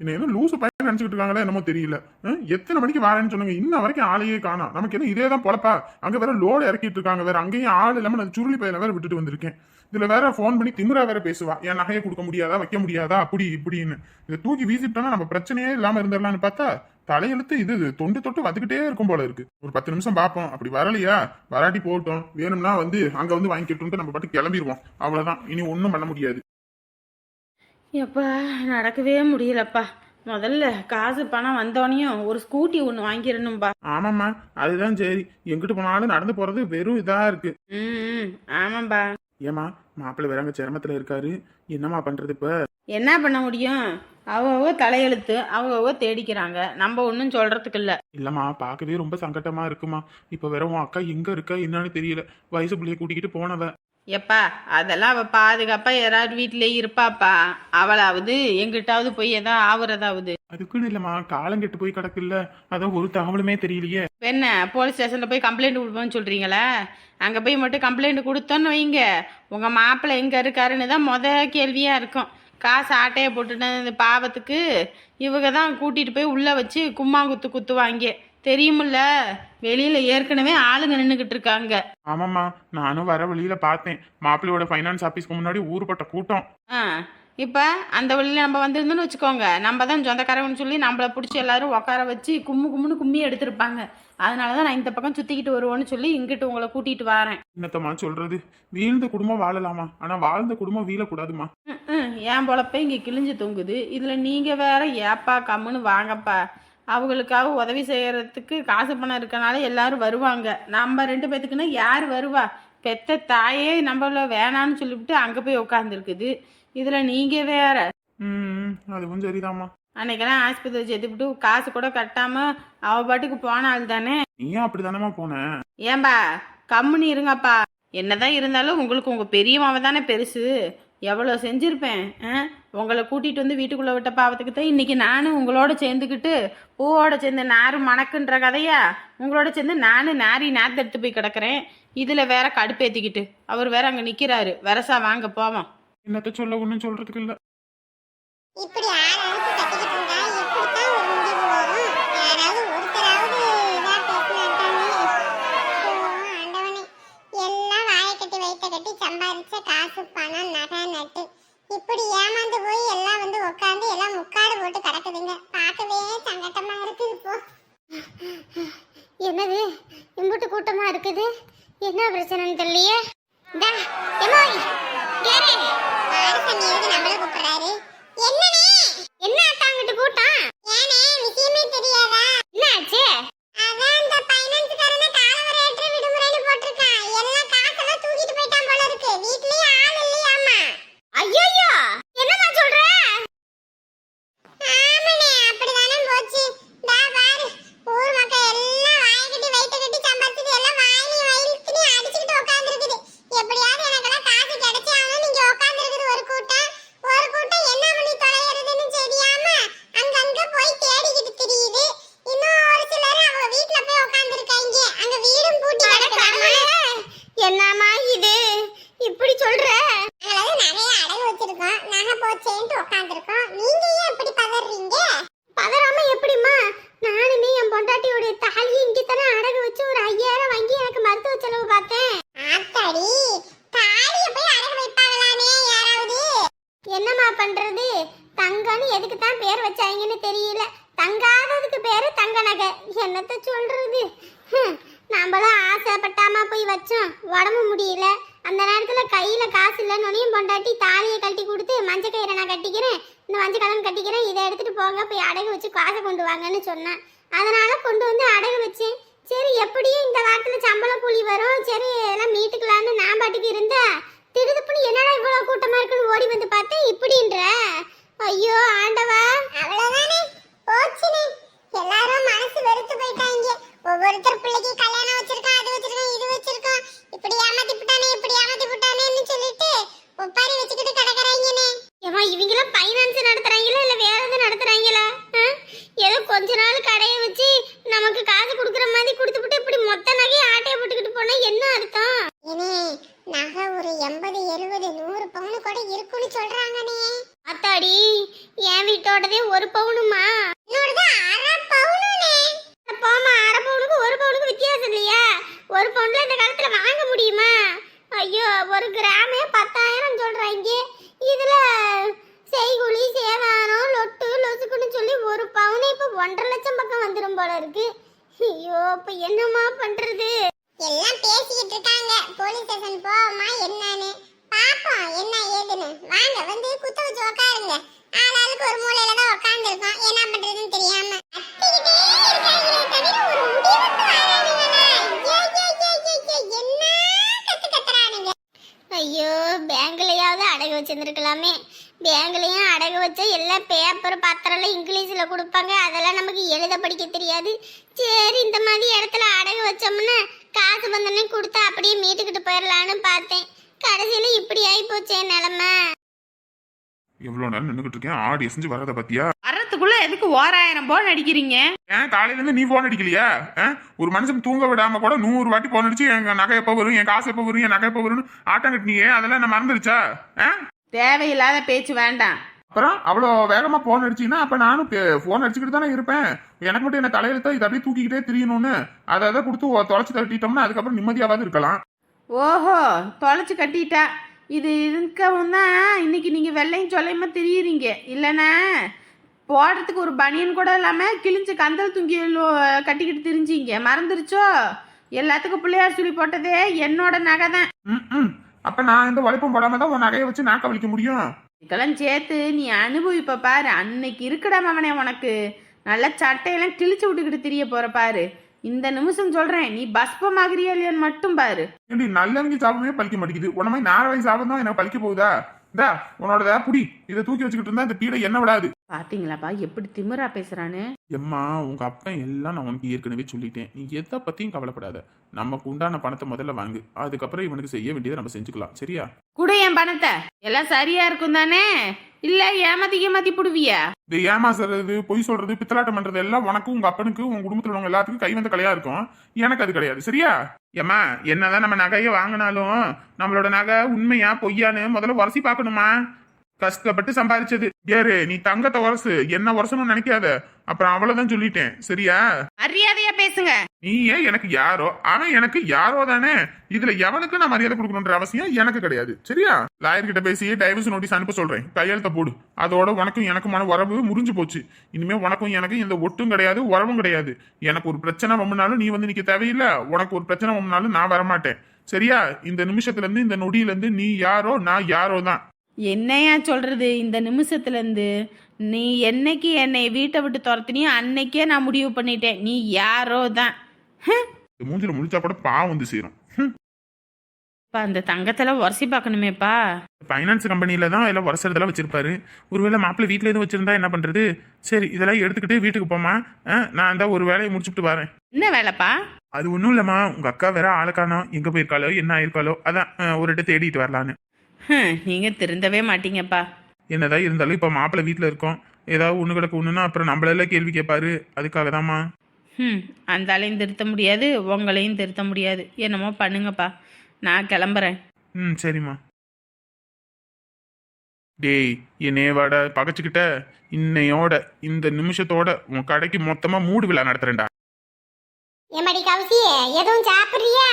என்ன என்ன லூசு பையன் நினச்சிக்கிட்டு இருக்காங்களே என்னமோ தெரியல. எத்தனை மணிக்கு வரேன்னு சொன்னாங்க. இன்ன வரைக்கும் ஆளையே காணோம் நமக்கு என்ன இதே தான் பொழப்பா? அங்க வேற லோடு இறக்கிட்டு இருக்காங்க வேற. அங்கேயும் ஆள் இல்லாம நான் சுருளி பையில வேற விட்டுட்டு வந்திருக்கேன். இதுல வேற ஃபோன் பண்ணி திமிரா வேற பேசுவா. என் நகையை கொடுக்க முடியாதா? வைக்க முடியாதா? அப்படி இப்படின்னு. இதை தூக்கி வீசிட்டோம்னா நம்ம பிரச்சனையே இல்லாம இருந்துடலாம்னு பார்த்தா தலையெழுத்து இது இது, தொண்டு தொட்டு வந்துகிட்டே இருக்கும் போல இருக்கு. ஒரு பத்து நிமிஷம் பார்ப்போம். அப்படி வரலையா? வராட்டி போட்டோம் வேணும்னா வந்து அங்க வந்து வாங்கிக்கிட்டோம்ட்டு நம்ம பாட்டு கிளம்பிடுவோம். அவ்வளவுதான். இனி ஒன்றும் பண்ண முடியாது. எப்பா நடக்கவே முடியலப்பா. முதல்ல காசு பணம் வந்தோடனையும் ஒரு ஸ்கூட்டி ஒன்று வாங்கிடணும்பா. ஆமாம்மா அதுதான் சரி. எங்கிட்டு போனாலும் நடந்து போறது வெறும் இதா இருக்கு. ம் ஆமாம்பா. ஏமா மாப்பிள்ளை வேற அங்க சிரமத்துல இருக்காரு. என்னம்மா பண்றது இப்ப? என்ன பண்ண முடியும்? அவங்கவுக தலையெழுத்து அவங்கவுக தேடிக்கிறாங்க. நம்ம ஒன்றும் சொல்றதுக்கு இல்லை. இல்லம்மா பார்க்கவே ரொம்ப சங்கட்டமா இருக்குமா இப்ப வேற உன் அக்கா எங்க இருக்கா என்னன்னு தெரியல. வயசு பிள்ளைய கூட்டிக்கிட்டு போனவ. எப்பா அதெல்லாம் அவள் பாதுகாப்பா யாராவது வீட்டிலே இருப்பாப்பா. அவளாவது எங்கிட்டாவது போய் ஏதோ ஆகுறதாவது அதுக்குன்னு இல்லம்மா காலம் கெட்டு போய் கிடக்குல்ல. அதான் ஒரு தகவலுமே தெரியலையே. என்ன போலீஸ் ஸ்டேஷனில் போய் கம்ப்ளைண்ட் கொடுப்போம்னு சொல்கிறீங்களா அங்கே போய் மட்டும் கம்ப்ளைண்ட் கொடுத்தோன்னு வைங்க. உங்கள் மாப்பிள்ளை எங்கே இருக்காருன்னு தான் முத கேள்வியாக இருக்கும். காசு ஆட்டையை போட்டுட்டு பாவத்துக்கு இவங்க தான் கூட்டிகிட்டு போய் உள்ளே வச்சு கும்மாங்குத்து குத்துவாங்க. தெரியுமில்ல? வெளியில் ஏற்கனவே ஆளுங்க நின்றுக்கிட்டு இருக்காங்க. ஆமாம்மா நானும் வர வழியில பார்த்தேன். மாப்பிள்ளையோட ஃபைனான்ஸ் ஆபீஸ்க்கு முன்னாடி ஊருப்பட்ட கூட்டம். ஆ இப்போ அந்த வழியில் நம்ம வந்திருந்தோன்னு வச்சுக்கோங்க. நம்ம தான் சொந்தக்காரங்கன்னு சொல்லி நம்மளை பிடிச்சி எல்லாரும் உட்கார வச்சு கும்மு கும்முன்னு கும்மி எடுத்திருப்பாங்க. அதனால தான் நான் இந்த பக்கம் சுற்றிக்கிட்டு வருவோன்னு சொல்லி இங்கிட்டு உங்களை கூட்டிகிட்டு வரேன். என்னத்தம்மா சொல்றது? வீழ்ந்த குடும்பம் வாழலாமா? ஆனா வாழ்ந்த குடும்பம் வீழக்கூடாதுமா. ம், ம், என் பொழப்ப இங்கே கிழிஞ்சு தொங்குது. இதில் நீங்கள் வேற ஏப்பா கம்முன்னு வாங்கப்பா. அவங்களுக்காக உதவி செய்யறதுக்கு காசு பணம் இருக்கனால எல்லாரும் வருவாங்க. நம்ம ரெண்டு பேத்துக்குன்னா யார் வருவா? பெத்த தாயே நம்மள வேணான்னு சொல்லிவிட்டு அங்கே போய் உட்காந்துருக்குது இதில் நீங்கள் வேற. ம் அதுவும் சரிதாம்மா. அன்னைக்கெல்லாம் ஆஸ்பத்திரி சேர்த்துவிட்டு காசு கூட கட்டாமல் அவ பாட்டுக்கு போன ஆள் தானே? நீயும் அப்படிதானம்மா போன? ஏன்பா கம்முன்னு இருங்கப்பா. என்னதான் இருந்தாலும் உங்களுக்கு உங்கள் பெரியமாவை தானே பெருசு. எவ்வளோ செஞ்சுருப்பேன் ஆ? உங்களை கூட்டிகிட்டு வந்து வீட்டுக்குள்ளே விட்ட பாவத்துக்கு தான் இன்றைக்கி நானும் உங்களோட சேர்ந்துக்கிட்டு பூவோட சேர்ந்து நார் மணக்குன்ற கதையா? உங்களோட சேர்ந்து நானும் நாரி நாத்து எடுத்து போய் கிடக்கிறேன். இதில் வேற கடுப்பேற்றிக்கிட்டு அவர் வேற அங்கே நிற்கிறாரு வரசா வாங்க போவோம். என்னத்த சொல்ல ஒன்றும் சொல்றதுக்கு இல்ல. இப்படி ஆள் அழுத்து கட்டிக்கிட்டு இருந்தா எப்படித்தான் ஒரு முடிவு வரும் யாராவது ஒருத்தராவது இதா பேசினாட்டானே ஓ ஆண்டவனே எல்லாம் வாயை கட்டி வயிற்ற கட்டி சம்பாதிச்ச காசு பணம் நகை நட்டு. இப்படி ஏமாந்து போய் எல்லாம் வந்து உட்காந்து எல்லாம் முக்காடு போட்டு கிடக்குதுங்க. பார்க்கவே சங்கட்டமா இருக்குது இப்போ. என்னது? இம்புட்டு கூட்டமா இருக்குது? என்ன பிரச்சனைன்னு தெரியலையே. நம்மள கூப்பிடுறாரு. என்னனே என்ன அத்தாங்கிட்டு கூட்டம்? ஏனே விஷயமே தெரியாதா? என்னாச்சு? அதான் இந்த ஃபைனான்ஸ்காரன காலவரை என்னோடதே ஒரு பவுனுமா? போமா அரை பவுனுக்கு ஒரு பவுனுக்கு வித்தியாசம் இல்லையா? ஒரு பவுன்ல இந்த காலத்துல வாங்க முடியுமா? ஐயோ ஒரு கிராமே பத்தாயிரம் சொல்றாங்க இதுல செய்குழி சேதாரம் லொட்டு லொசுக்குன்னு சொல்லி ஒரு பவுனே இப்ப ஒன்றரை லட்சம் பக்கம் வந்துடும் போல இருக்கு. ஐயோ இப்ப என்னம்மா பண்றது? எல்லாம் பேசிக்கிட்டு இருக்காங்க. போலீஸ் ஸ்டேஷன் போவோமா என்னன்னு? பாப்போம் என்ன ஏதுன்னு. வாங்க வந்து குத்த வச்சு உட்காருங்க ஆளாளுக்கு ஒரு மூலையில தான் உட்கார்ந்து இருக்கோம் என்ன பண்றதுன்னு தெரியாம. இருக்காங்களே தவிர ஒரு முடிவுக்கு ஐயோ, என்ன கத்து கத்துறானுங்க? ஐயோ பேங்க்லயாவது அடகு வச்சிருந்துருக்கலாமே. பேங்க்லயும் அடகு வச்சா எல்லா பேப்பர் பத்திரம்லாம் இங்கிலீஷில் கொடுப்பாங்க. அதெல்லாம் நமக்கு எழுத படிக்க தெரியாது. சரி இந்த மாதிரி இடத்துல அடகு வச்சோம்னா காசு வந்தோடனே கொடுத்தா அப்படியே மீட்டுக்கிட்டு போயிடலான்னு பார்த்தேன். கடைசியில் இப்படி ஆகி போச்சே நிலமை. எவ்வளவு நேரம் நின்னுகிட்டு இருக்கேன்? ஆடி எசைஞ்சு வரத பத்தியா வர்றதுக்குள்ள எதுக்கு ஓராயிரம் போன் அடிக்கிறீங்க? ஏன் காலையில இருந்து நீ போன் அடிக்கலையா? ஒரு மனுஷன் தூங்க விடாம கூட நூறு வாட்டி போன் அடிச்சு எங்க நகை எப்ப வரும் என் காசு எப்ப வரும் என் நகை எப்ப வரும்னு ஆட்டம் கட்டினியே. அதெல்லாம் என்ன மறந்துருச்சா? தேவையில்லாத பேச்சு வேண்டாம். அப்புறம் அவ்வளோ வேகமா போன் அடிச்சீங்கன்னா அப்ப நானும் போன் அடிச்சுக்கிட்டு தானே இருப்பேன். எனக்கு மட்டும் என்ன தலையெழுத்தா இதை அப்படியே தூக்கிக்கிட்டே திரியணும்னு? அதை அதை கொடுத்து தொலைச்சு தட்டிட்டோம்னா அதுக்கப்புறம் நிம்மதியாவது இருக்கலாம். ஓஹோ தொலைச்சு கட்டிட்டா. இது இருக்கவும் தான் இன்னைக்கு நீங்க வெள்ளையும் சொல்லையுமா தெரியுறீங்க. இல்லைன்னா போடுறதுக்கு ஒரு பனியன் கூட இல்லாம கிழிஞ்சு கந்தல் துங்கி கட்டிக்கிட்டு திரிஞ்சீங்க. மறந்துருச்சோ? எல்லாத்துக்கும் பிள்ளையார் சொல்லி போட்டதே என்னோட நகை தான். ம். அப்ப நான் எந்த உழைப்பும் போடாம தான் உன் நகையை வச்சு நாக்க வலிக்க முடியும்? இதுக்கெல்லாம் சேர்த்து நீ அனுபவிப்ப பாரு. அன்னைக்கு இருக்குடா மவனே உனக்கு. நல்ல சட்டையெல்லாம் கிழிச்சு விட்டுக்கிட்டு திரிய போற பாரு. இந்த நிமிஷம் சொல்றேன் நீ பஸ்பமாகறியா இல்லையான்னு மட்டும் பாரு. ஏண்டி நல்லவங்க சாபமே பழிக்க மாட்டேங்குது. உன மாதிரி நார வயசு சாபம் தான் எனக்கு பழிக்க போகுதா? இந்தா உன்னோட புடி. இதை தூக்கி வச்சுக்கிட்டு இருந்தா இந்த பீடை என்ன விடாது. பாத்தீங்களாப்பா எப்படி திமிரா பேசுறான்னு? எம்மா உங்க அப்பன் எல்லாம் நான் உனக்கு ஏற்கனவே சொல்லிட்டேன். நீ எதை பத்தியும் கவலைப்படாத. நமக்கு உண்டான பணத்தை முதல்ல வாங்கு. அதுக்கப்புறம் இவனுக்கு செய்ய வேண்டியதை நம்ம செஞ்சுக்கலாம். சரியா? குடு என் பணத்தை. எல்லாம் சரியா இருக்கும் தானே? இல்ல ஏமாத்தி ஏமாத்தி புடுவியா? இது ஏமாசுறது பொய் சொல்றது பித்தலாட்டம் பண்றது எல்லாம் உனக்கும் உங்க அப்பனுக்கு உங்க குடும்பத்துல உள்ளவங்க எல்லாத்துக்கும் கை வந்த கலையா இருக்கும். எனக்கு அது கிடையாது. சரியா? ஏம்மா என்னதான் நம்ம நகையை வாங்கினாலும் நம்மளோட நகை உண்மையா பொய்யான்னு முதல்ல உரசி பார்க்கணுமா? கஷ்டப்பட்டு சம்பாதிச்சது. ஏறு நீ தங்கத்தை உரசு. என்ன உரசணும்னு நினைக்காத. அப்புறம் அவ்வளவுதான் சொல்லிட்டேன். சரியா? மரியாதையா பேசுங்க. நீ ஏன் எனக்கு யாரோ அவன் எனக்கு யாரோ தானே. இதுல எவனுக்கு நான் மரியாதை கொடுக்கணுன்ற அவசியம் எனக்கு கிடையாது. சரியா? லாயர் கிட்ட பேசி டைவர்ஸ் நோட்டீஸ் அனுப்ப சொல்றேன். கையெழுத்த போடு. அதோட உனக்கும் எனக்குமான உறவு முறிஞ்சு போச்சு. இனிமே உனக்கும் எனக்கும் இந்த ஒட்டும் கிடையாது உறவும் கிடையாது. எனக்கு ஒரு பிரச்சனை வம்புனாலும் நீ வந்து நிக்க தேவையில்லை. உனக்கு ஒரு பிரச்சனை வம்புனாலும் நான் வரமாட்டேன். சரியா? இந்த நிமிஷத்துல இருந்து இந்த நொடியில இருந்து நீ யாரோ நான் யாரோ தான். என்னையா சொல்றது? இந்த நிமிஷத்துல இருந்து நீ என்னைக்கு என்னை வீட்டை விட்டு துரத்தினியோ அன்னைக்கே நான் முடிவு பண்ணிட்டேன். நீ யாரோ தான். மூஞ்சில முழிச்சா கூட பாவம் வந்து சேரும். அப்பா அந்த தங்கத்தெல்லாம் உரசி பார்க்கணுமேப்பா ஃபைனான்ஸ் கம்பெனியில தான் எல்லாம் வருஷத்தெல்லாம் வச்சிருப்பாரு. ஒருவேளை மாப்பிள்ளை வீட்டில் எதுவும் வச்சிருந்தா என்ன பண்றது? சரி இதெல்லாம் எடுத்துக்கிட்டு வீட்டுக்கு போமா நான் அந்த ஒரு வேலையை முடிச்சுட்டு வரேன். என்ன வேலைப்பா? அது ஒன்றும் இல்லைம்மா. உங்க அக்கா வேற ஆளுக்கானோ எங்க போயிருக்காளோ என்ன ஆயிருக்காளோ அதான் ஒரு இடத்த தேடிட்டு வரலான்னு. ஹம், நீங்க திருந்தவே மாட்டீங்கப்பா. என்னதான் இருந்தாலும் இப்போ மாப்பிள்ளை வீட்டில் இருக்கோம். ஏதாவது ஒன்று கிடக்கு ஒன்றுனா அப்புறம் நம்மளெல்லாம் கேள்வி கேட்பாரு அதுக்காக தாம்மா ம் அந்த ஆளையும் திருத்த முடியாது உங்களையும் திருத்த முடியாது. என்னமோ பண்ணுங்கப்பா. நான் கிளம்புறேன். ம் சரிம்மா. டேய் என்னைய வாட பகச்சுக்கிட்ட. இன்னையோட இந்த நிமிஷத்தோட உன் கடைக்கு மொத்தமா மூடு விழா நடத்துறேன்டா. ஏமாடி கவுசியே எதுவும் சாப்பிடுறியா?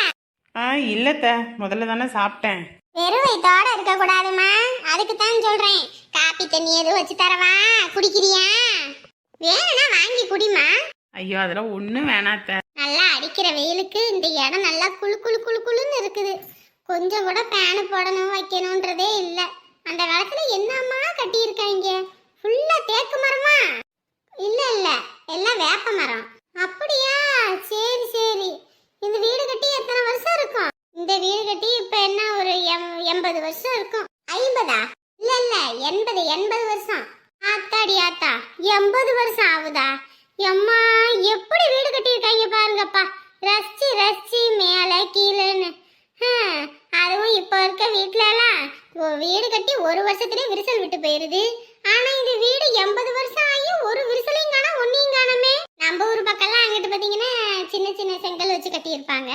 ஆ இல்லைத்த. முதல்ல தானே சாப்பிட்டேன். வெறும் வயித்தோட இருக்க கூடாதுமா அதுக்கு தான் சொல்றேன். காப்பி தண்ணி எதுவும் வச்சு தரவா? குடிக்கிறியா? வேணும்னா வாங்கி குடிமா ஐயோ அதெல்லாம் ஒன்றும் வேணாத்த. நல்லா அடிக்கிற வெயிலுக்கு இந்த இடம் நல்லா குளு குளு குளு குளுன்னு இருக்குது. கொஞ்சம் கூட பேனு போடணும் வைக்கணுன்றதே இல்லை. அந்த காலத்துல என்னம்மா கட்டியிருக்காங்க? ஃபுல்லா தேக்கு மரமா? இல்ல இல்ல. எல்லாம் வேப்ப மரம். அப்படியா? சரி சரி. இந்த வீடு கட்டி எத்தனை வருஷம் இருக்கும் இந்த வீடு கட்டி இப்ப என்ன ஒரு ஐம்பது வருஷம் இருக்கும் ஐம்பதா இல்ல இல்ல எண்பது எண்பது வருஷம் ஆத்தாடி ஆத்தா எண்பது வருஷம் ஆகுதா எம்மா எப்படி வீடு கட்டியிருக்காங்க பாருங்கப்பா ரசிச்சு ரசிச்சு மேலே கீழேன்னு ஹம், அதுவும் இப்போ இருக்க வீட்ல எல்லாம் ஒ- வீடு கட்டி ஒரு வருஷத்துலயே விரிசல் விட்டு போயிருது ஆனா இந்த வீடு எண்பது வருஷம் ஆகி ஒரு விரிசலையும் காணோம் ஒன்னையும் காணுமே நம்ம ஊர் பக்கம்லாம் அங்கிட்டு பாத்தீங்கன்னா சின்ன சின்ன செங்கல் வச்சு கட்டியிருப்பாங்க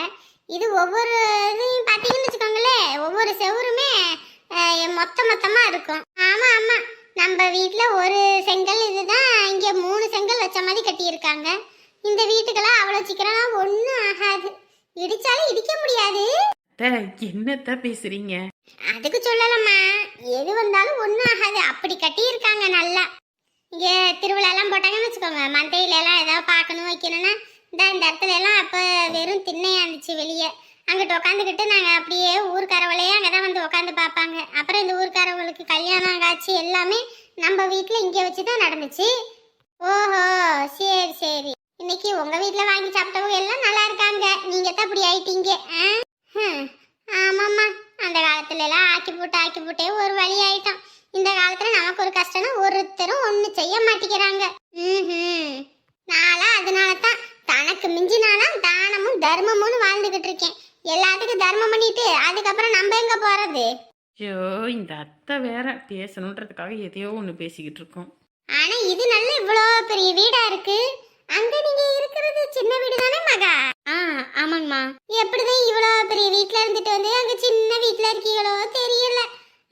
இது ஒவ்வொரு இதையும் பார்த்தீங்கன்னு வச்சுக்கோங்களேன் ஒவ்வொரு செவருமே அஹ், மொத்த மொத்தமா இருக்கும் ஆமா ஆமா வீட்ல ஒரு செங்கல் இதுதான். இங்க மூணு செங்கல் வச்ச மாதிரி கட்டியிருக்காங்க. இந்த வீட்டுக்கெல்லாம் அவ்வளவு சீக்கிரம் ஒன்றும் ஆகாது. இடிச்சாலும் இடிக்க முடியாது. என்னத்த பேசுறீங்க? அதுக்கு சொல்லலம்மா. எது வந்தாலும் ஒன்றும் ஆகாது. அப்படி கட்டியிருக்காங்க நல்லா. இங்கே திருவிழாலாம் போட்டாங்கன்னு வச்சுக்கோங்க. மந்தையில எல்லாம் ஏதாவது பார்க்கணும் வைக்கணும்னா இந்த இந்த இடத்துல எல்லாம் அப்போ வெறும் திண்ணையா இருந்துச்சு வெளியே. அங்கிட்டு உட்காந்துக்கிட்டு நாங்கள் அப்படியே ஊர்க்காரவளையே அங்கே தான் வந்து உட்காந்து பார்ப்பாங்க. அப்புறம் இந்த ஊர்க்காரவங்களுக்கு கல்யாணம் காட்சி எல்லாமே நம்ம வீட்டில் இங்கே வச்சு தான் நடந்துச்சு. ஓஹோ சரி சரி. இன்னைக்கு உங்கள் வீட்டில் வாங்கி சாப்பிட்டவங்க எல்லாம் நல்லா இருக்காங்க. நீங்கள் தான் இப்படி ஆயிட்டீங்க. ஆ? ஆமாம்மா. அந்த காலத்துல எல்லாம் ஆக்கி போட்டு ஆக்கி போட்டே ஒரு வழி ஆயிட்டோம் இந்த காலத்துல நமக்கு ஒரு கஷ்டம்னா ஒருத்தரும் ஒண்ணு செய்ய மாட்டேங்கிறாங்க ம்ஹும். நான்லாம் அதனால தான் தனக்கு மிஞ்சினாதான் தானமும் தர்மமும்னு வாழ்ந்துகிட்டு இருக்கேன் எல்லாத்துக்கும் தர்மம் பண்ணிட்டு அதுக்கப்புறம் நம்ம எங்க போறது ஐயோ இந்த அத்தை வேற பேசணுன்றதுக்காக எதையோ ஒன்று பேசிக்கிட்டு இருக்கோம். ஆனா இது நல்ல இவ்வளோ பெரிய வீடா இருக்கு. அங்க நீங்க இருக்கிறது சின்ன வீடு தானே மகா? ஆ ஆமாங்கம்மா. எப்படிதான் இவ்வளோ பெரிய வீட்ல இருந்துட்டு வந்து அங்க சின்ன வீட்ல இருக்கீங்களோ தெரியல.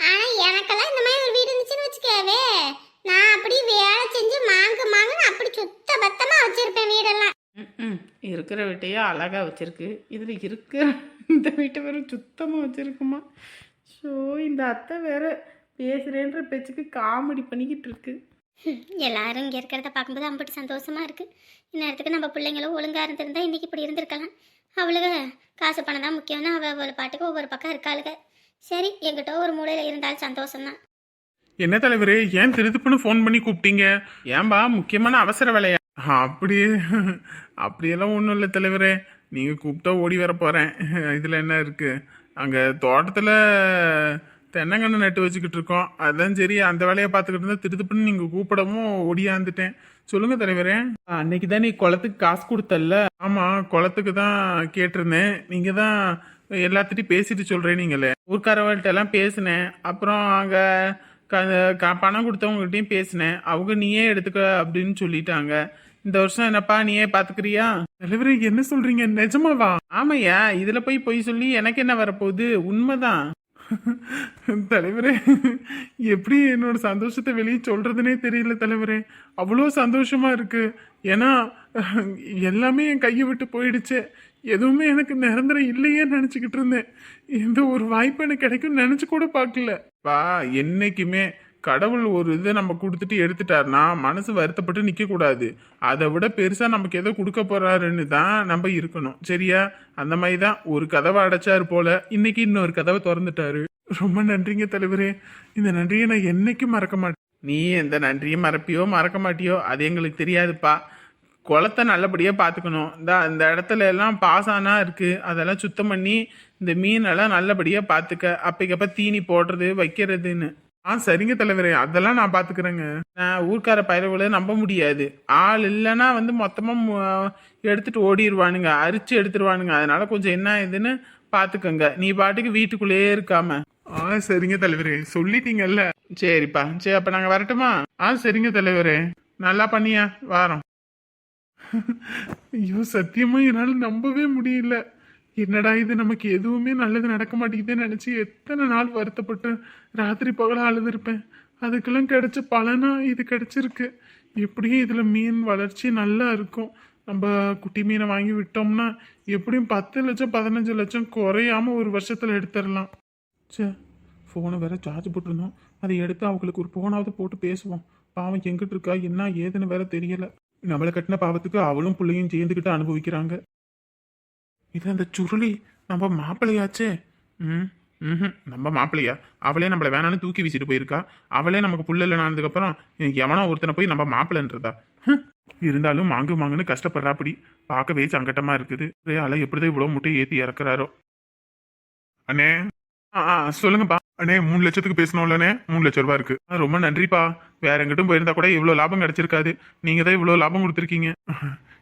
ஆனா எனக்கெல்லாம் இந்த மாதிரி ஒரு வீடு இருந்துச்சுன்னு வச்சுக்கவே நான் அப்படி வேலை செஞ்சு மாங்கு மாங்குன்னு அப்படி சுத்த பத்தமா வச்சிருப்பேன் வீடெல்லாம். ம் இருக்கிற வீட்டையே அழகாக வச்சிருக்கு. இதில் இருக்கிற இந்த வீட்டை வேற சுத்தமாக வச்சிருக்குமா? ஸோ இந்த அத்தை வேற பேசுகிறேன்ற பேச்சுக்கு காமெடி பண்ணிக்கிட்டு இருக்கு. எல்லாரும் இங்க இருக்கிறத பார்க்கும்போது அம்பட்டு சந்தோஷமா இருக்கு. இந்நேரத்துக்கு நம்ம பிள்ளைங்களும் ஒழுங்கா இருந்திருந்தா இன்னைக்கு இப்படி இருந்திருக்கலாம். அவளுக காசு பணம் தான் முக்கியம்னு அவ அவள் பாட்டுக்கு ஒவ்வொரு பக்கம் இருக்காளுக. சரி எங்கிட்ட ஒரு மூலையில இருந்தால் சந்தோஷம்தான். என்ன தலைவரே ஏன் திருத்துப்புன்னு ஃபோன் பண்ணி கூப்பிட்டீங்க? ஏன்பா முக்கியமான அவசர வேலையா? அப்படியே அப்படியெல்லாம் ஒன்றும் இல்லை தலைவரே. நீங்கள் கூப்பிட்டா ஓடி வர போகிறேன் இதில் என்ன இருக்குது அங்கே தோட்டத்தில் தென்னங்கன்று நட்டு வச்சுக்கிட்டு இருக்கோம். அதான் சரி அந்த வேலையை பார்த்துக்கிட்டு இருந்தா திருத்துப்புன்னு நீங்கள் கூப்பிடவும் ஓடியாந்துட்டேன் சொல்லுங்கள் தலைவரே. அன்னைக்கு தான் நீ குளத்துக்கு காசு கொடுத்தல்ல? ஆமாம் குளத்துக்கு தான் கேட்டிருந்தேன். நீங்கள் தான் எல்லாத்திட்டையும் பேசிட்டு சொல்கிறேன் நீங்களே. ஊர்க்காரவள்கிட்ட எல்லாம் பேசினேன். அப்புறம் அங்கே க- பணம் கொடுத்தவங்ககிட்டயும் பேசினேன். அவங்க நீயே எடுத்துக்க அப்படின்னு சொல்லிட்டாங்க. இந்த வருஷம் என்னப்பா நீயே பாத்துக்கிறியா? தலைவரே என்ன சொல்கிறீங்க நிஜமாவா? ஆமையா இதில் போய் பொய் சொல்லி எனக்கு என்ன வரப்போகுது? உண்மைதான். தலைவரே எப்படி என்னோட சந்தோஷத்தை வெளியே சொல்றதுனே தெரியல தலைவரே. அவ்வளோ சந்தோஷமா இருக்கு. ஏன்னா எல்லாமே என் கையை விட்டு போயிடுச்சு. எதுவுமே எனக்கு நிரந்தரம் இல்லையே நினச்சிக்கிட்டு இருந்தேன். எந்த ஒரு வாய்ப்பு எனக்கு கிடைக்கும் நினச்சி கூட பார்க்கல. பா என்னைக்குமே கடவுள் ஒரு இதை நம்ம கொடுத்துட்டு எடுத்துட்டாருன்னா மனசு வருத்தப்பட்டு நிற்கக்கூடாது அதை விட பெருசாக நமக்கு எதோ கொடுக்க போகிறாருன்னு தான் நம்ம இருக்கணும். சரியா? அந்த மாதிரி தான் ஒரு கதவை அடைச்சாரு போல இன்னைக்கு இன்னொரு கதவை திறந்துட்டாரு. ரொம்ப நன்றிங்க தலைவரே. இந்த நன்றியை நான் என்னைக்கும் மறக்க மாட்டேன். நீ எந்த நன்றியும் மறப்பியோ மறக்க மாட்டியோ அது எங்களுக்கு தெரியாதுப்பா. குளத்தை நல்லபடியாக பார்த்துக்கணும். இந்த இந்த இடத்துல எல்லாம் பாசானா இருக்குது அதெல்லாம் சுத்தம் பண்ணி இந்த மீனெல்லாம் நல்லபடியாக பார்த்துக்க. அப்பைக்கப்ப தீனி போடுறது வைக்கிறதுன்னு. ஆ சரிங்க தலைவரே. அதெல்லாம் நான் பார்த்துக்கிறேங்க நான் ஊர்க்கார பயிர்களை நம்ப முடியாது. ஆள் இல்லைன்னா வந்து மொத்தமாக எடுத்துட்டு ஓடிடுவானுங்க அரிச்சு எடுத்துருவானுங்க. அதனால கொஞ்சம் என்ன இதுன்னு பார்த்துக்கோங்க நீ பாட்டுக்கு வீட்டுக்குள்ளேயே இருக்காம. ஆ சரிங்க தலைவரே. சொல்லிட்டீங்கல்ல. சரிப்பா. சரி அப்போ நாங்கள் வரட்டுமா? ஆ சரிங்க தலைவரே. நல்லா பண்ணியா? வாரோம். ஐயோ சத்தியமாக என்னால் நம்பவே முடியல. என்னடா இது? நமக்கு எதுவுமே நல்லது நடக்க மாட்டேங்குதுன்னு நினச்சி எத்தனை நாள் வருத்தப்பட்டு ராத்திரி பகல அழுதுருப்பேன். அதுக்கெல்லாம் கிடைச்ச பலனா இது கிடைச்சிருக்கு. எப்படியும் இதில் மீன் வளர்ச்சி நல்லா இருக்கும். நம்ம குட்டி மீனை வாங்கி விட்டோம்னா எப்படியும் பத்து லட்சம் பதினஞ்சு லட்சம் குறையாம ஒரு வருஷத்தில் எடுத்துடலாம். சே ஃபோனை வேற சார்ஜ் போட்டிருந்தோம். அதை எடுத்து அவங்களுக்கு ஒரு ஃபோனாவது போட்டு பேசுவோம். பாவம் எங்கிட்டு இருக்கா என்ன ஏதுன்னு வேற தெரியலை. நம்மளை கட்டின பாவத்துக்கு அவளும் பிள்ளையும் சேர்ந்துக்கிட்டு அனுபவிக்கிறாங்க. இது அந்த சுருளி. நம்ம மாப்பிள்ளையாச்சே. ம் ம் நம்ம மாப்பிள்ளையா? அவளே நம்மளை வேணான்னு தூக்கி வீசிட்டு போயிருக்கா. அவளே நமக்கு புள்ள இல்லைனானதுக்கப்புறம் எவனோ ஒருத்தனை போய் நம்ம மாப்பிள்ளைன்றதா? ஹம். இருந்தாலும் மாங்கு மாங்குன்னு கஷ்டப்படுறாப்படி. பார்க்கவே சங்கட்டமா இருக்குது. ஒரே ஆளை எப்படிதான் இவ்வளோ முட்டையை ஏற்றி இறக்குறாரோ. அண்ணே. ஆ சொல்லுங்கப்பா. அண்ணே மூணு லட்சத்துக்கு பேசணும்லண்ணே மூணு லட்ச ரூபா இருக்கு. ரொம்ப நன்றிப்பா. வேற எங்கிட்டும் போயிருந்தா கூட இவ்வளோ லாபம் கிடைச்சிருக்காது. நீங்க தான் இவ்வளோ லாபம் கொடுத்துருக்கீங்க.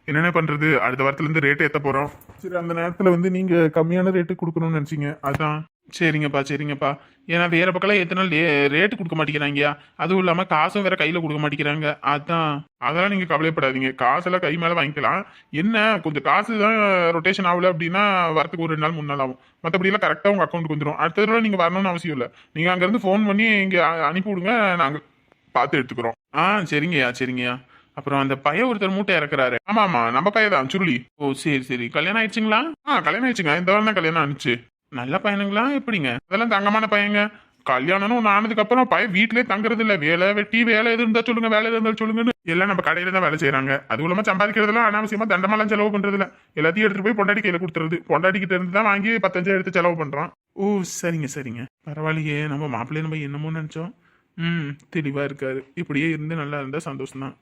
என்னென்ன பண்றது? அடுத்த வாரத்துல இருந்து ரேட் ஏத்த போறோம். சரி அந்த நேரத்துல வந்து நீங்க கம்மியான ரேட்டு கொடுக்கணும்னு நினைச்சீங்க. அதான். சரிங்கப்பா சரிங்கப்பா. ஏன்னா வேற பக்கம் எத்தனை நாள் ரேட்டு கொடுக்க மாட்டேங்கிறாங்கயா அதுவும் இல்லாம காசும் வேற கையில கொடுக்க மாட்டேங்கிறாங்க. அதான். அதெல்லாம் நீங்க கவலைப்படாதீங்க காசெல்லாம் கை மேல வாங்கிக்கலாம். என்ன? கொஞ்சம் காசு தான் ரொட்டேஷன் ஆகல அப்படின்னா வரத்துக்கு ஒரு ரெண்டு நாள் மூணு நாள் ஆகும். மற்றபடி எல்லாம் கரெக்டாக உங்க அக்கௌண்ட்டுக்கு வந்துடும் அடுத்த தடவை நீங்க வரணும்னு அவசியம் இல்லை. நீங்க அங்கேருந்து ஃபோன் பண்ணி இங்க அனுப்பி விடுங்க. நாங்க பார்த்து எடுத்துக்கிறோம். ஆ சரிங்கய்யா சரிங்கய்யா. அப்புறம் அந்த பையன் ஒருத்தர் மூட்டை இறக்குறாரு. ஆமா ஆமா நம்ம பையன் தான் சுருளி. ஓ சரி சரி. கல்யாணம் ஆயிடுச்சுங்களா? ஆ கல்யாணம் ஆயிடுச்சுங்க. இந்த வாரம் தான் கல்யாணம் ஆனிச்சு. நல்ல பையனுங்களா? எப்படிங்க? அதெல்லாம் தங்கமான பையங்க. கல்யாணம்னு ஒன்று ஆனதுக்கு அப்புறம் பையன் வீட்டிலே தங்குறது இல்ல வேலை வெட்டி வேலை எது இருந்தா சொல்லுங்க வேலை எது இருந்தாலும் சொல்லுங்கன்னு. எல்லாம் நம்ம கடையில தான் வேலை செய்யறாங்க அது மூலமா சம்பாதிக்கிறதுலாம் அனாவசியமா தண்டமெல்லாம் செலவு பண்றது இல்ல எல்லாத்தையும் எடுத்துட்டு போய் பொண்டாட்டி கையில கொடுத்துறது. பொண்டாட்டி கிட்ட இருந்து தான் வாங்கி பத்தஞ்சு எடுத்து செலவு பண்றான். ஓ சரிங்க சரிங்க. பரவாயில்லையே. நம்ம மாப்பிள்ளைய நம்ம என்னமோ நினைச்சோம். ம் தெளிவா இருக்காரு. இப்படியே இருந்து நல்லா இருந்தா சந்தோஷம் தான்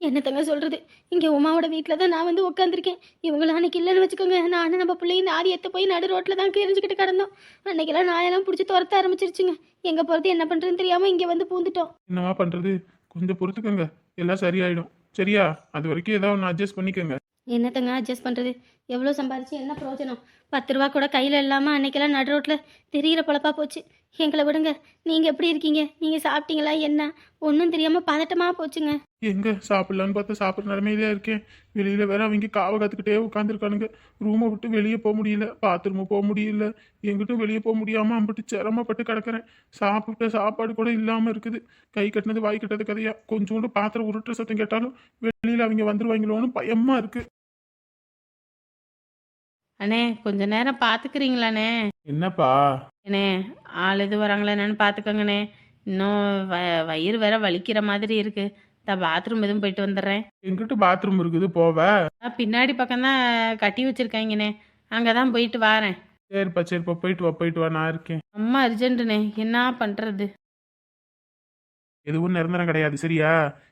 என்னத்தங்க சொல்கிறது இங்கே உமாவோட வீட்டில் தான் நான் வந்து உட்காந்துருக்கேன் இவங்களும் அன்னைக்கு இல்லைன்னு வச்சுக்கோங்க. நானும் நம்ம பிள்ளையும் நாதி எத்த போய் நடு ரோட்டில் தான் எரிஞ்சுக்கிட்டு கிடந்தோம். அன்னைக்கெல்லாம் நாயெல்லாம் பிடிச்சி துரத்த ஆரம்பிச்சிருச்சுங்க. எங்கே போகிறது என்ன பண்ணுறதுன்னு தெரியாமல் இங்கே வந்து பூந்துட்டோம். என்னவா பண்றது? கொஞ்சம் பொறுத்துக்கோங்க. எல்லாம் சரியாயிடும். சரியா? அது வரைக்கும் ஏதாவது ஒன்று அட்ஜஸ்ட் பண்ணிக்கோங்க. என்னத்தங்க அட்ஜஸ்ட் பண்ணுறது எவ்வளோ சம்பாரிச்சு என்ன பிரயோஜனம் பத்து ரூபா கூட கையில் இல்லாமல் அன்னைக்கெல்லாம் நடு ரோட்டில் தெரிகிற பொழப்பா போச்சு. எங்களை விடுங்க. நீங்கள் எப்படி இருக்கீங்க? நீங்கள் சாப்பிட்டீங்களா? என்ன? ஒன்றும் தெரியாமல் பதட்டமாக போச்சுங்க. எங்க? சாப்பிடலான்னு பார்த்தா சாப்பிட்ற நிலமையிலே இருக்கேன். வெளியில் வேற அவங்க காவை கற்றுக்கிட்டே உட்காந்துருக்கானுங்க ரூமை விட்டு வெளியே போக முடியல. பாத்ரூமு போக முடியல. எங்கிட்டும் வெளியே போக முடியாமல் அம்பிட்டு சிரமப்பட்டு கிடக்குறேன். சாப்பிட்ட சாப்பாடு கூட இல்லாமல் இருக்குது. கை கட்டினது வாய் கட்டது கதையா? கொஞ்சோண்டு பாத்திரம் உருட்டுற சத்தம் கேட்டாலும் வெளியில் அவங்க வந்துருவாங்களோன்னு பயமாக இருக்குது அண்ணே கொஞ்ச நேரம் பார்த்துக்கிறீங்களாண்ணே என்னப்பா? அண்ணே ஆள் எது வராங்களா என்னன்னு பார்த்துக்கோங்கண்ணே இன்னும் வ வயிறு வேற வலிக்கிற மாதிரி இருக்கு. நான் பாத்ரூம் எதுவும் போயிட்டு வந்துடுறேன். எங்கிட்ட பாத்ரூம் இருக்குது? போவ? பின்னாடி பக்கம்தான் கட்டி வச்சிருக்காங்கண்ணே. அங்கே தான் போயிட்டு வாரேன். சரிப்பா சரிப்பா. போயிட்டு வா போயிட்டு வா. நான் இருக்கேன். அம்மா அர்ஜென்ட்டுண்ணே என்ன பண்ணுறது எதுவும் நிரந்தரம் கிடையாது. சரியா?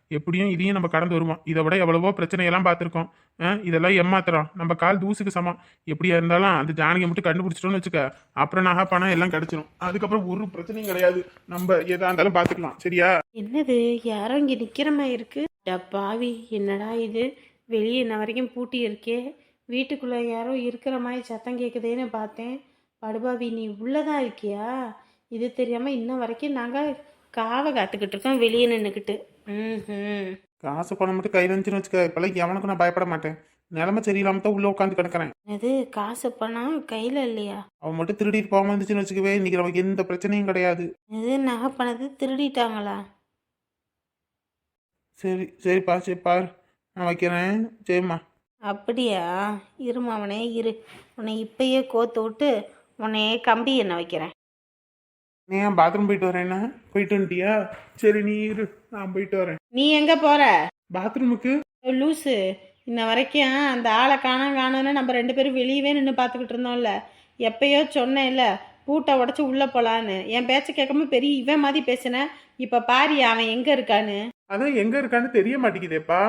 எப்படியும் இதையும் நம்ம கடந்து வருவோம். இதை விட எவ்வளவோ பிரச்சனையெல்லாம் பார்த்துருக்கோம். ஆ, இதெல்லாம் ஏமாத்துறோம். நம்ம கால் தூசுக்கு சமம். எப்படியா இருந்தாலும் அந்த ஜானகி மட்டும் கண்டுபிடிச்சிட்டோம்னு வச்சுக்க அப்புறம் நகை பணம் எல்லாம் கிடைச்சிடும் அதுக்கப்புறம் ஒரு பிரச்சனையும் கிடையாது. நம்ம எதா இருந்தாலும் பார்த்துக்கலாம். சரியா? என்னது? யாரோ இங்கே நிற்கிற மாதிரி இருக்கு. டப்பாவி என்னடா இது? வெளியே இன்ன வரைக்கும் பூட்டி இருக்கே. வீட்டுக்குள்ளே யாரோ இருக்கிற மாதிரி சத்தம் கேட்குதேன்னு பார்த்தேன். படுபாவி நீ உள்ளதான் இருக்கியா? இது தெரியாமல் இன்ன வரைக்கும் நாங்கள் காவை காத்துக்கிட்டு இருக்கோம் வெளியே நின்றுக்கிட்டு காசு பணம் மட்டும் கையில் இருந்துச்சுன்னு வச்சுக்க இப்பெல்லாம் எவனுக்கும் நான் பயப்பட மாட்டேன். நிலைமை சரியில்லாம தான் உள்ள உட்காந்து கிடக்குறேன். அது காசு பணம் கையில் இல்லையா? அவன் மட்டும் திருடிட்டு போகாம இருந்துச்சுன்னு வச்சுக்கவே இன்னைக்கு நமக்கு எந்த பிரச்சனையும் கிடையாது. இது நகை பணத்தை திருடிட்டாங்களா? சரி சரிப்பா சரி பாரு. நான் வைக்கிறேன். சரிம்மா. அப்படியா? இருமா அவனே இரு. உன்னை இப்பயே கோத்து விட்டு உன்னையே கம்பி என்ன வைக்கிறேன். நீ ஏன் பாத்ரூம் போயிட்டு வரேன்னா போயிட்டு வந்துட்டியா? சரி நீ இரு. நான் போயிட்டு வரேன். நீ எங்கே போகிற பாத்ரூமுக்கு லூஸு இன்ன வரைக்கும் அந்த ஆளை காணோம் காணோன்னு நம்ம ரெண்டு பேரும் வெளியவே நின்று பார்த்துக்கிட்டு இருந்தோம்ல. எப்பயோ சொன்னேன்ல பூட்டை உடச்சி உள்ளே போகலான்னு என் பேச்ச கேட்காம பெரிய இவன் மாதிரி பேசினேன் இப்போ பாரு அவன் எங்கே இருக்கான்னு. அதான் எங்க இருக்கான்னு தெரிய மாட்டேங்குதேப்பா.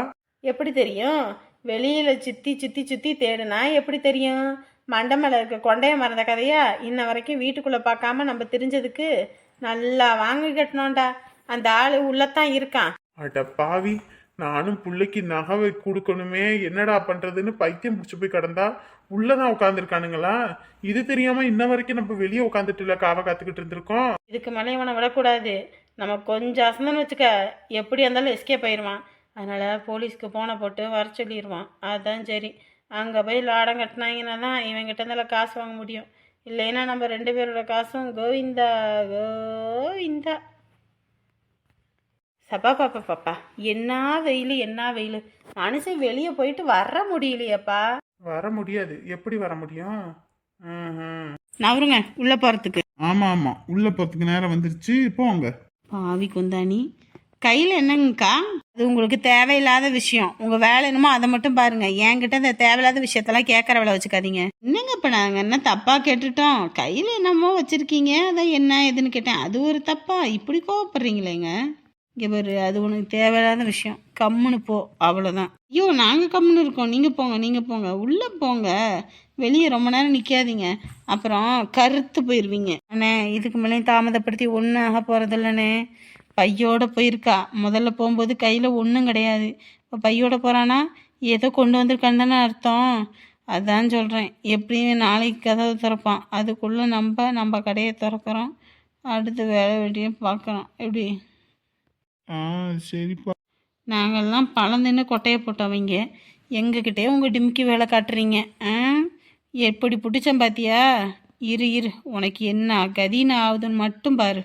எப்படி தெரியும்? வெளியில் சுற்றி சுற்றி சுற்றி தேடுனா எப்படி தெரியும்? மண்டை மேலே இருக்க கொண்டைய மறந்த கதையா இன்ன வரைக்கும் வீட்டுக்குள்ளே பார்க்காம நம்ம தெரிஞ்சதுக்கு நல்லா வாங்கி கட்டணும்டா. அந்த ஆள் உள்ளத்தான் இருக்கான். அட பாவி நானும் பிள்ளைக்கு நகை கொடுக்கணுமே என்னடா பண்றதுன்னு பைத்தியம் பிடிச்சி போய் கிடந்தா உள்ளதான் உட்காந்துருக்கானுங்களா இது தெரியாம இன்ன வரைக்கும் நம்ம வெளியே உட்காந்துட்டு இல்ல காவை காத்துக்கிட்டு இருந்திருக்கோம். இதுக்கு மேலே இவனை விடக்கூடாது. நம்ம கொஞ்சம் அசந்தன்னு வச்சுக்க எப்படி இருந்தாலும் எஸ்கேப் ஆயிடுவான் அதனால் போலீஸ்க்கு போனை போட்டு வர சொல்லிடுவான் அதுதான் சரி. அங்கே போய் லாடம் கட்டினாங்கன்னா தான் இவங்கிட்ட இருந்தாலும் காசு வாங்க முடியும். இல்லைன்னா நம்ம ரெண்டு பேரோட காசும் கோவிந்தா கோவிந்தா. சப்பா பாப்பா பாப்பா என்ன வெயில் என்ன வெயில். மனுஷன் வெளியே போயிட்டு வர முடியலையேப்பா. வர முடியாது. எப்படி வர முடியும்? ம்ஹும். நவருங்க உள்ளே போகிறதுக்கு ஆமா ஆமா. உள்ள போறதுக்கு நேரம் வந்துருச்சு. போங்க. பாவி குந்தாணி. கையில் என்னங்கக்கா? அது உங்களுக்கு தேவையில்லாத விஷயம். உங்கள் வேலை என்னமோ அதை மட்டும் பாருங்கள் என்கிட்ட இந்த தேவையில்லாத விஷயத்தெல்லாம் கேட்குற வேலை வச்சுக்காதீங்க. என்னங்க இப்போ நாங்கள் என்ன தப்பாக கேட்டுட்டோம்? கையில் என்னமோ வச்சுருக்கீங்க. அதான் என்ன ஏதுன்னு கேட்டேன். அது ஒரு தப்பா? இப்படி கோவப்படுறீங்களேங்க. இங்கே பாரு அது உனக்கு தேவையில்லாத விஷயம். கம்முன்னு போ. அவ்வளோதான் ஐயோ நாங்கள் கம்முன்னு இருக்கோம். நீங்கள் போங்க நீங்கள் போங்க. உள்ளே போங்க. வெளியே ரொம்ப நேரம் நிற்காதீங்க அப்புறம் கருத்து போயிடுவீங்க அண்ணே இதுக்கு மேலே தாமதப்படுத்தி ஒன்றும் ஆக போகிறதில்லண்ணே பையோட போயிருக்கா. முதல்ல போகும்போது கையில் ஒன்றும் கிடையாது. இப்போ பையோட போகிறானா ஏதோ கொண்டு வந்திருக்கான்னு தானே அர்த்தம். அதான் சொல்கிறேன் எப்படியும் நாளைக்கு கதவை திறப்பான். அதுக்குள்ளே நம்ம நம்ம கடையை திறக்கிறோம். அடுத்து வேலை வெட்டியை பார்க்குறோம் எப்படி? ஆ சரிப்பா. நாங்கள்லாம் பழம் தின்னு கொட்டையை போட்டவங்க எங்ககிட்டே உங்கள் டிமிக்கி வேலை காட்டுறீங்க. ஆ? எப்படி பிடிச்சேன் பாத்தியா? இரு இரு. உனக்கு என்ன கதின்னு ஆகுதுன்னு மட்டும் பாரு.